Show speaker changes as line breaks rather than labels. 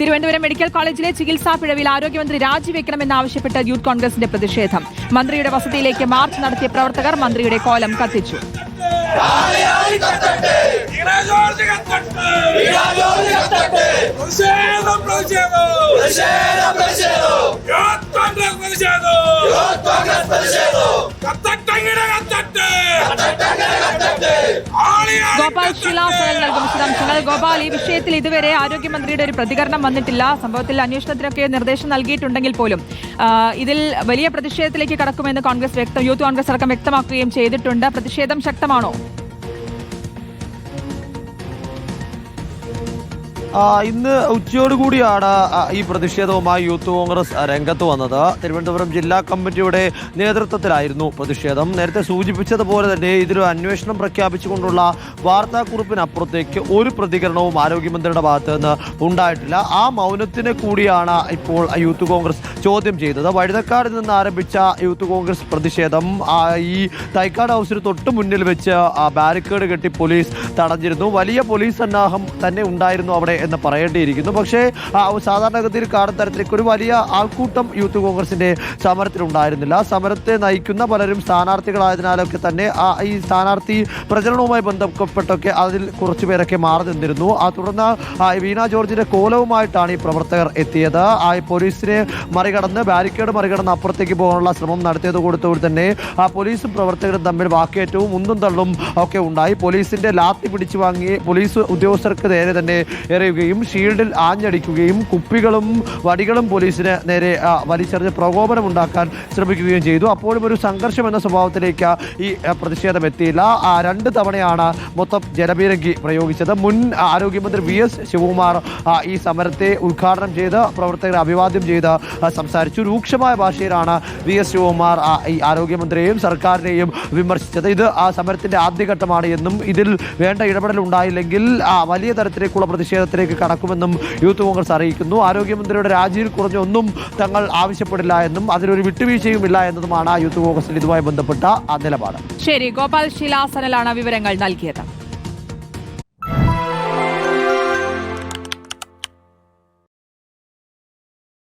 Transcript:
Thiruvananthapuram medical കോളേജിലെ ചികിത്സാ പിഴവിൽ ആരോഗ്യമന്ത്രി രാജിവെക്കണമെന്നാവശ്യപ്പെട്ട് യൂത്ത് കോൺഗ്രസിന്റെ പ്രതിഷേധം. മന്ത്രിയുടെ വസതിയിലേക്ക് മാർച്ച് നടത്തിയ പ്രവർത്തകർ മന്ത്രിയുടെ കോലം കത്തിച്ചു.
പ്രതിഷേധം. പ്രതിഷേധം.
ഗോപാൽ ശിലാസനൽ നൽകും. വിശദാംശങ്ങൾ ഗോപാൽ ഈ വിഷയത്തിൽ ഇതുവരെ ആരോഗ്യമന്ത്രിയുടെ ഒരു പ്രതികരണം വന്നിട്ടില്ല. സംഭവത്തിൽ അന്വേഷണത്തിനൊക്കെ നിർദ്ദേശം നൽകിയിട്ടുണ്ടെങ്കിൽ പോലും ഇതിൽ വലിയ പ്രതിഷേധത്തിലേക്ക് കടക്കുമെന്ന് കോൺഗ്രസ് വ്യക്തം യൂത്ത് കോൺഗ്രസ് അടക്കം വ്യക്തമാക്കുകയും ചെയ്തിട്ടുണ്ട്. പ്രതിഷേധം ശക്തമാണോ?
ഇന്ന് ഉച്ചയോടുകൂടിയാണ് ഈ പ്രതിഷേധവുമായി യൂത്ത് കോൺഗ്രസ് രംഗത്ത് വന്നത്. തിരുവനന്തപുരം ജില്ലാ കമ്മിറ്റിയുടെ നേതൃത്വത്തിലായിരുന്നു പ്രതിഷേധം. നേരത്തെ സൂചിപ്പിച്ചതുപോലെ തന്നെ ഇതിലൊരു അന്വേഷണം പ്രഖ്യാപിച്ചുകൊണ്ടുള്ള വാർത്താക്കുറിപ്പിനപ്പുറത്തേക്ക് ഒരു പ്രതികരണവും ആരോഗ്യമന്ത്രിയുടെ ഭാഗത്ത് നിന്ന് ഉണ്ടായിട്ടില്ല. ആ മൗനത്തിനെ കൂടിയാണ് ഇപ്പോൾ യൂത്ത് കോൺഗ്രസ് ചോദ്യം ചെയ്തത്. വഴുതക്കാടിൽ നിന്ന് ആരംഭിച്ച യൂത്ത് കോൺഗ്രസ് പ്രതിഷേധം ഈ തൈക്കാട് ഹൗസിന് തൊട്ട് മുന്നിൽ വെച്ച് ബാരിക്കേഡ് കെട്ടി പോലീസ് തടഞ്ഞിരുന്നു. വലിയ പോലീസ് സന്നാഹം തന്നെ ഉണ്ടായിരുന്നു അവിടെ എന്ന് പറയേണ്ടിയിരിക്കുന്നു. പക്ഷേ സാധാരണഗതിയിൽ കാണുന്ന തരത്തിലേക്ക് ഒരു വലിയ ആൾക്കൂട്ടം യൂത്ത് കോൺഗ്രസിന്റെ സമരത്തിലുണ്ടായിരുന്നില്ല സമരത്തെ നയിക്കുന്ന പലരും സ്ഥാനാർത്ഥികളായതിനാലൊക്കെ തന്നെ ഈ സ്ഥാനാർത്ഥി പ്രചരണവുമായി ബന്ധപ്പെട്ടൊക്കെ അതിൽ കുറച്ചു പേരൊക്കെ മാറി നിന്നിരുന്നു. ആ തുടർന്ന് വീണ ജോർജിന്റെ കോലവുമായിട്ടാണ് ഈ പ്രവർത്തകർ എത്തിയത്. ആ പോലീസിനെ മറികടന്ന് ബാരിക്കേഡ് മറികടന്ന് അപ്പുറത്തേക്ക് പോകാനുള്ള ശ്രമം നടത്തിയത് കൊടുത്തോടെ തന്നെ ആ പോലീസും പ്രവർത്തകരും തമ്മിൽ വാക്കേറ്റവും ഉന്തും തള്ളും ഒക്കെ ഉണ്ടായി. പോലീസിന്റെ ലാത്തി പിടിച്ചു വാങ്ങി പോലീസ് ഉദ്യോഗസ്ഥർക്ക് നേരെ തന്നെ എറിയുകയും ഷീൽഡിൽ ആഞ്ഞടിക്കുകയും കുപ്പികളും വടികളും പോലീസിന് നേരെ വലിച്ചെറിഞ്ഞ് പ്രകോപനം ഉണ്ടാക്കാൻ ശ്രമിക്കുകയും ചെയ്തു. അപ്പോഴും ഒരു സംഘർഷം എന്ന സ്വഭാവത്തിലേക്ക് ഈ പ്രതിഷേധം എത്തിയില്ല. രണ്ട് തവണയാണ് മൊത്തം ജലപീരങ്കി പ്രയോഗിച്ചത്. മുൻ ആരോഗ്യമന്ത്രി വി എസ് ശിവകുമാർ ഈ സമരത്തെ ഉദ്ഘാടനം ചെയ്ത് പ്രവർത്തകരെ അഭിവാദ്യം ചെയ്ത് സംസാരിച്ചു. രൂക്ഷമായ ഭാഷയിലാണ് വി എസ് ശിവകുമാർ ഈ ആരോഗ്യമന്ത്രിയെയും സർക്കാരിനെയും വിമർശിച്ചത്. ഇത് ആ സമരത്തിന്റെ ആദ്യഘട്ടമാണ് എന്നും ഇതിൽ വേണ്ട ഇടപെടൽ ഉണ്ടായില്ലെങ്കിൽ വലിയ തരത്തിലേക്കുള്ള പ്രതിഷേധത്തിലേക്ക് കടക്കുമെന്നും യൂത്ത് കോൺഗ്രസ് അറിയിക്കുന്നു. ആരോഗ്യമന്ത്രിയുടെ രാജിയിൽ കുറഞ്ഞൊന്നും തങ്ങൾ ആവശ്യപ്പെടില്ല എന്നും അതിലൊരു വിട്ടുവീഴ്ചയും ഇല്ല എന്നതുമാണ് യൂത്ത് കോൺഗ്രസിൽ ഇതുമായി ബന്ധപ്പെട്ട നിലപാട്.
ശരി ഗോപാൽ ശിലാസനലാണ് വിവരങ്ങൾ നൽകിയത്.